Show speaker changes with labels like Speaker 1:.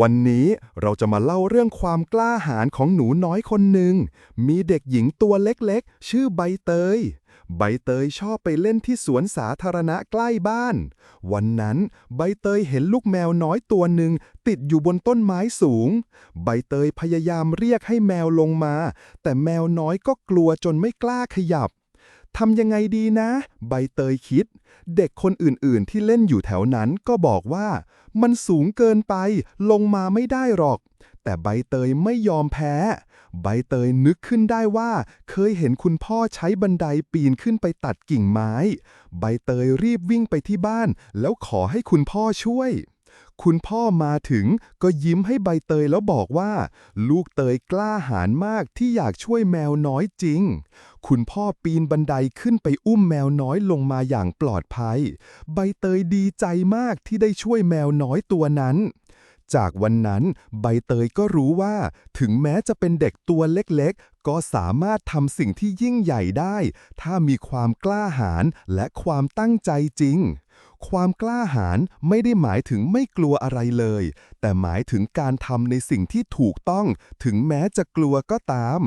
Speaker 1: วันนี้เราจะมาเล่าเรื่องความกล้าหาญของหนูน้อยคนหนึ่ง มีเด็กหญิงตัวเล็กๆ ชื่อใบเตย ใบเตยชอบไปเล่นที่สวนสาธารณะใกล้บ้าน วันนั้นใบเตยเห็นลูกแมวน้อยตัวหนึ่งติดอยู่บนต้นไม้สูง ใบเตยพยายามเรียกให้แมวลงมา แต่แมวน้อยก็กลัวจนไม่กล้าขยับ ทำยังไงดีนะ ใบเตยคิด เด็กคนอื่นๆที่เล่นอยู่แถวนั้นก็บอกว่า มันสูงเกินไปลงมาไม่ได้หรอก แต่ใบเตยไม่ยอมแพ้ ใบเตยนึกขึ้นได้ว่า เคยเห็นคุณพ่อใช้บันไดปีนขึ้นไปตัดกิ่งไม้ ใบเตยรีบวิ่งไปที่บ้าน แล้วขอให้คุณพ่อช่วย คุณพ่อมาถึงก็ยิ้มให้ใบเตยแล้วบอกว่า ลูกเตยกล้าหาญมากที่อยากช่วยแมวน้อยจริง คุณพ่อปีนบันไดขึ้นไปอุ้มแมวน้อยลงมาอย่างปลอดภัย ใบเตยดีใจมากที่ได้ช่วยแมวน้อยตัวนั้นจากวันนั้นใบเตยก็รู้ว่า ถึงแม้จะเป็นเด็กตัวเล็กๆ ก็สามารถทำสิ่งที่ยิ่งใหญ่ได้ ถ้ามีความกล้าหาญและความตั้งใจจริง ความกล้าหาญไม่ได้หมายถึงไม่กลัวอะไรเลย แต่หมายถึงการทำในสิ่งที่ถูกต้องถึงแม้จะกลัวก็ตาม